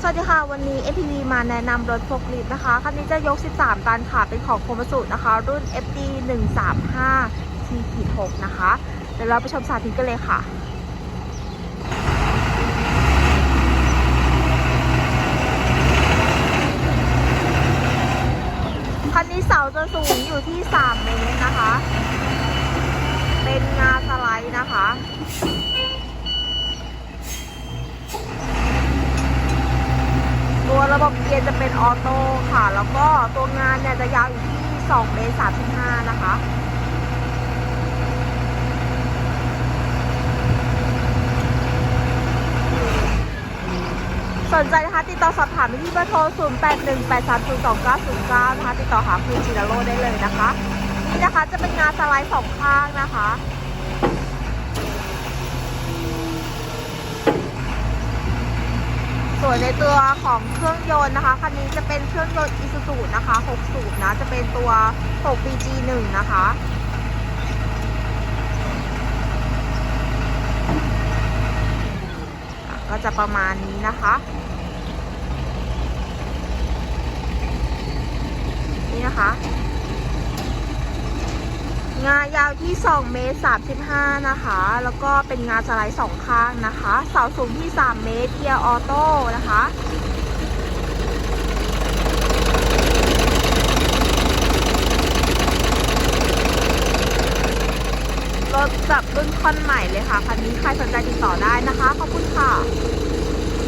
สวัสดีค่ะ วันนี้ APV มาแนะนำรถโฟล์คลิฟนะคะ คันนี้จะยก 13 ตันค่ะ เป็นของโคมสุนะคะ รุ่น FD 135 T 6 นะคะ เดี๋ยวเราไปชมสาธิตกันเลยค่ะคันนี้เสาจะสูงอยู่ที่ 3 เมตรนะคะ เป็นงาสไลด์นะคะ ตัว ระบบเกียร์จะเป็นออโต้ค่ะ แล้วก็ตัวงานเนี่ยจะยาวอยู่ที่2เมตร35 นะคะสนใจนะคะติดต่อสอบถามไปที่เบอร์โทร 0818302909 นะคะ ติดต่อหาคุณจินาโร่ได้เลยนะคะ นี่นะคะจะเป็นงานสไลด์สองข้างนะคะ วนในตัวของเครื่องยนต์นะคะ คันนี้จะเป็นเครื่องยนต์ Isuzu นะคะ 6 สูบนะ จะเป็นตัว 6 BG1 นะคะ ก็จะประมาณนี้นะคะ นี่นะคะ งายาวที่ 2 เมตร 35 นะคะ แล้วก็เป็นงาสไลด์สองข้างนะคะ เสาสูงที่ 3 เมตร เกียร์ออโต้นะคะรถจับรุ่นค่อนใหม่เลยค่ะ คันนี้ใครสนใจติดต่อได้นะคะ ขอบคุณค่ะ